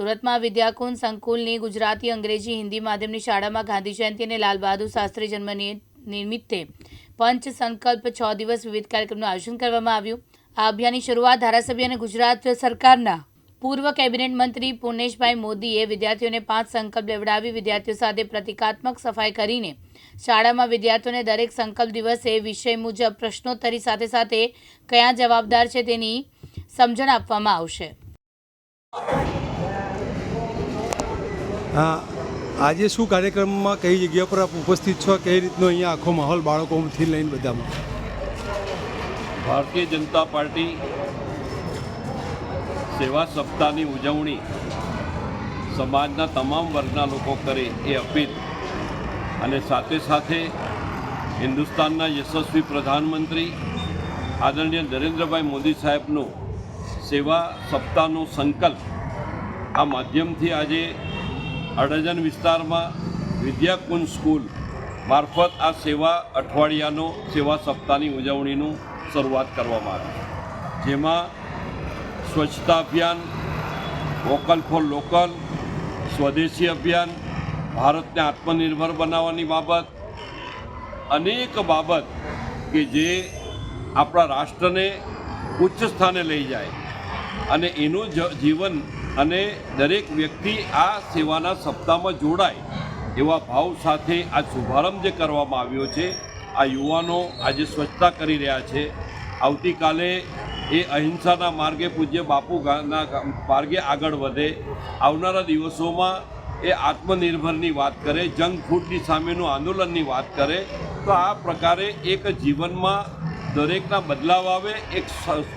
સુરતમાં વિદ્યાકુંજ સંકુલની ગુજરાતી અંગ્રેજી હિન્દી માધ્યમની શાળામાં ગાંધી જયંતિ અને લાલ બહાદુર શાસ્ત્રી જન્મ નિમિત્તે પંચ સંકલ્પ છ દિવસ વિવિધ કાર્યક્રમનું આયોજન કરવામાં આવ્યું. આ અભિયાનની શરૂઆત ધારાસભ્ય અને ગુજરાત સરકારના પૂર્વ કેબિનેટ મંત્રી પુર્ણેશભાઈ મોદીએ વિદ્યાર્થીઓને પાંચ સંકલ્પ લેવડાવી વિદ્યાર્થીઓ સાથે પ્રતિકાત્મક સફાઈ કરીને શાળામાં વિદ્યાર્થીઓને દરેક સંકલ્પ દિવસે વિષય મુજબ પ્રશ્નોત્તરી સાથે સાથે કયા જવાબદાર છે તેની સમજણ આપવામાં આવશે. આજે શું કાર્યક્રમમાં કઈ જગ્યા પર આપ ઉપસ્થિત છો? કઈ રીતનો અહીંયા આખો માહોલ બાળકોથી લઈને બધામાં? ભારતીય જનતા પાર્ટી સેવા સપ્તાહની ઉજવણી સમાજના તમામ વર્ગના લોકો કરે એ અપીલ. અને સાથે સાથે હિન્દુસ્તાનના યશસ્વી પ્રધાનમંત્રી આદરણીય નરેન્દ્રભાઈ મોદી સાહેબનો સેવા સપ્તાહનો સંકલ્પ આ માધ્યમથી આજે અડજન વિસ્તારમાં વિદ્યાકુંજ સ્કૂલ મારફત આ સેવા અઠવાડિયાનો સેવા સપ્તાહની ઉજવણીનું શરૂઆત કરવામાં આવી જેમાં સ્વચ્છતા અભિયાન, વોકલ ફોર લોકલ, સ્વદેશી અભિયાન, ભારતને આત્મનિર્ભર બનાવવાની બાબત, અનેક બાબત કે જે આપણા રાષ્ટ્રને ઉચ્ચ સ્થાને લઈ જાય અને એનું જીવન અને દરેક વ્યક્તિ આ સેવાના સપ્તાહમાં જોડાય એવા ભાવ સાથે આ શુભારંભ જે કરવામાં આવ્યો છે, આ યુવાનો આજે સ્વચ્છતા કરી રહ્યા છે. આવતીકાલે એ અહિંસાના માર્ગે પૂજ્ય બાપુ ગાના માર્ગે આગળ વધે. આવનારા દિવસોમાં એ આત્મનિર્ભરની વાત કરે, જંક ફૂડની સામેનું આંદોલનની વાત કરે. તો આ પ્રકારે એક જીવનમાં દરેકના બદલાવ આવે, એક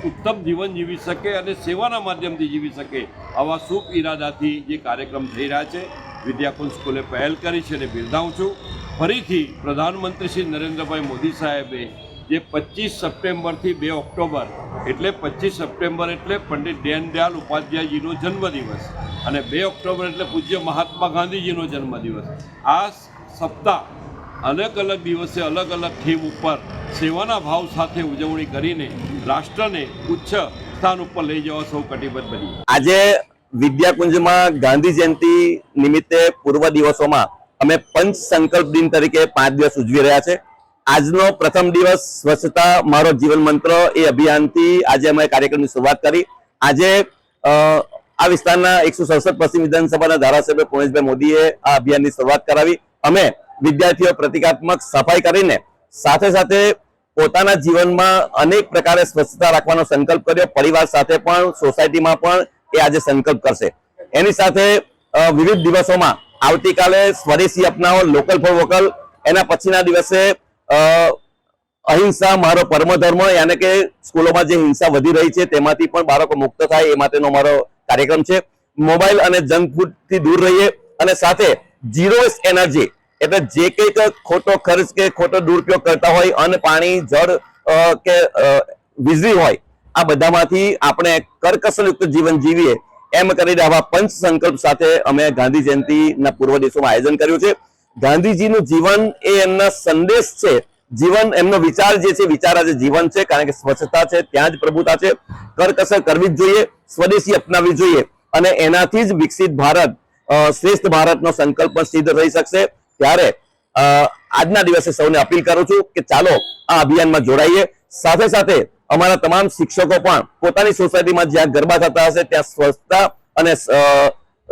ઉત્તમ જીવન જીવી શકે અને સેવાના માધ્યમથી જીવી શકે આવા શુભ ઈરાદાથી જે કાર્યક્રમ થઈ રહ્યા છે. વિદ્યાકુંજ સ્કૂલે પહેલ કરી છે અને બિરદાવું છું. ફરીથી પ્રધાનમંત્રી શ્રી નરેન્દ્રભાઈ મોદી સાહેબે જે પચીસ સપ્ટેમ્બરથી બે ઓક્ટોબર, એટલે પચીસ સપ્ટેમ્બર એટલે પંડિત દીનદયાળ ઉપાધ્યાયજીનો જન્મદિવસ અને બે ઓક્ટોબર એટલે પૂજ્ય મહાત્મા ગાંધીજીનો જન્મદિવસ. આ સપ્તાહ અલગ અલગ દિવસે અલગ અલગ થીમ ઉપર સેવાના ભાવ સાથે ઉજવણી કરીને રાષ્ટ્રને ઉચ્ચ સ્થાન ઉપર લઈ જવા સૌ કટિબદ્ધ બની આજે વિદ્યાકુંજમાં ગાંધી જયંતિ નિમિત્તે પૂર્વ દિવસોમાં અમે પંચ સંકલ્પ દિન તરીકે પાંચ દિવસ ઉજવી રહ્યા છે. આજનો પ્રથમ દિવસ સ્વચ્છતા મારો જીવન મંત્ર એ અભિયાનથી આજે અમે કાર્યક્રમની શરૂઆત કરી. આજે આ વિસ્તારના એકસો સડસઠ પશ્ચિમ વિધાનસભાના ધારાસભ્ય પુણેશભાઈ મોદીએ આ અભિયાનની શરૂઆત કરાવી. અમે વિદ્યાર્થીઓ પ્રતિકાત્મક સફાઈ કરીને સાથે સાથે પોતાના જીવનમાં અનેક પ્રકારે સ્વચ્છતા રાખવાનો સંકલ્પ કર્યો. પરિવાર સાથે પણ, સોસાયટીમાં પણ એ આજે સંકલ્પ કરશે. એની સાથે વિવિધ દિવસોમાં આવતીકાલે સ્વદેશી અપનાવો લોકલ ફોર વોકલ એના પછીના દિવસે અહિંસા, મારો પરમ ધર્મ યાને કે સ્કૂલોમાં જે હિંસા વધી રહી છે તેમાંથી પણ બાળકો મુક્ત થાય એ માટેનો મારો કાર્યક્રમ છે. મોબાઈલ અને જંક ફૂડથી દૂર રહીએ અને સાથે ઝીરો એનર્જી એટલે જે કંઈક ખોટો ખર્ચ કે ખોટો દુરુપયોગ કરતા હોય, અન્ન, પાણી, જળ કે વીજળી હોય, આ બધામાંથી આપણે કરકસરયુક્ત જીવન જીવીએ એમ કરીને આવા પંચ સંકલ્પ સાથે અમે ગાંધી જયંતિના પૂર્વ દિવસોમાં આયોજન કર્યું છે. ગાંધીજીનું જીવન એ એમના સંદેશ છે. જીવન, એમનો વિચાર જે છે, વિચાર આજે જીવન છે, કારણ કે સ્વચ્છતા છે, ત્યાં જ પ્રભુતા છે. કરકસર કરવી જ જોઈએ, સ્વદેશી અપનાવવી જોઈએ. અને એનાથી જ વિકસિત ભારત શ્રેષ્ઠ ભારતનો સંકલ્પ સિદ્ધ થઈ શકશે. ત્યારે આજના દિવસે સૌને અપીલ કરું છું કે ચાલો આ અભિયાનમાં જોડાઈએ. સાથે સાથે અમારા તમામ શિક્ષકો પણ પોતાની સોસાયટીમાં જ્યાં ગરબા થતા હશે, ત્યાં સ્વચ્છતા અને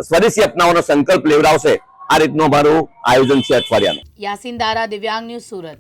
સ્વદેશી અપનાવવાનો સંકલ્પ લેવડાવશે. આ રીતનું અમારું આયોજન છે અઠવાડિયાનું. યાસીન દારા, દિવ્યાંગ ન્યૂઝ સુરત.